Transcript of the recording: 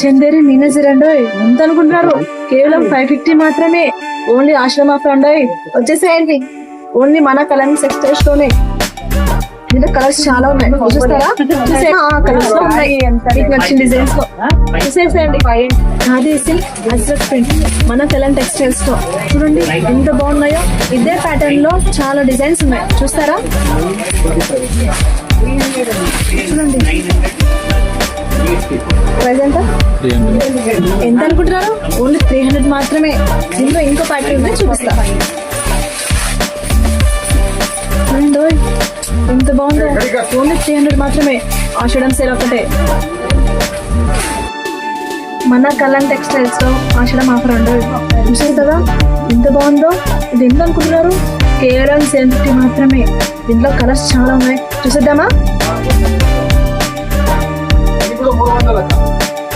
చందేరి మీనజీ రెండోయ్ ఎంత అనుకుంటున్నారు కేవలం ఫైవ్ ఫిఫ్టీ మాత్రమే. ఓన్లీ ఆశ్రమ ఫ్రెండ్ వచ్చేసేయండి. ఓన్లీ మన కలర్ సెక్టర్స్లోనే దీంట్లో కలర్స్ చాలా ఉన్నాయి. చూస్తారా? కలర్స్లో ఉన్నాయి. మీకు నచ్చిన డిజైన్స్లో. చూసేసేయండి. అది అజ్రక్ ప్రింట్. మన కలర్ టెక్స్టైల్స్లో చూడండి ఎంత బాగున్నాయో. ఇదే ప్యాటర్న్లో చాలా డిజైన్స్ ఉన్నాయి. చూస్తారా? ఎంత అనుకుంటున్నారు? ఓన్లీ త్రీ హండ్రెడ్ మాత్రమే. దీంట్లో ఇంకో ప్యాటర్న్ ఉంటే చూపిస్తా. ఎంత బాగుందో? ఓన్లీ త్రీ హండ్రెడ్ మాత్రమే. ఆషాఢం సేల్ ఒకటే మన కళ్యాణ్ టెక్స్టైల్స్లో ఆఫర్ ఉండదు చూసారు కదా? ఎంత బాగుందో? ఇది ఎంత అనుకుంటున్నారు? కేవలం సెవెన్ ఫిఫ్టీ మాత్రమే. దీంట్లో కలర్స్ చాలా ఉన్నాయి. చూసేద్దామా?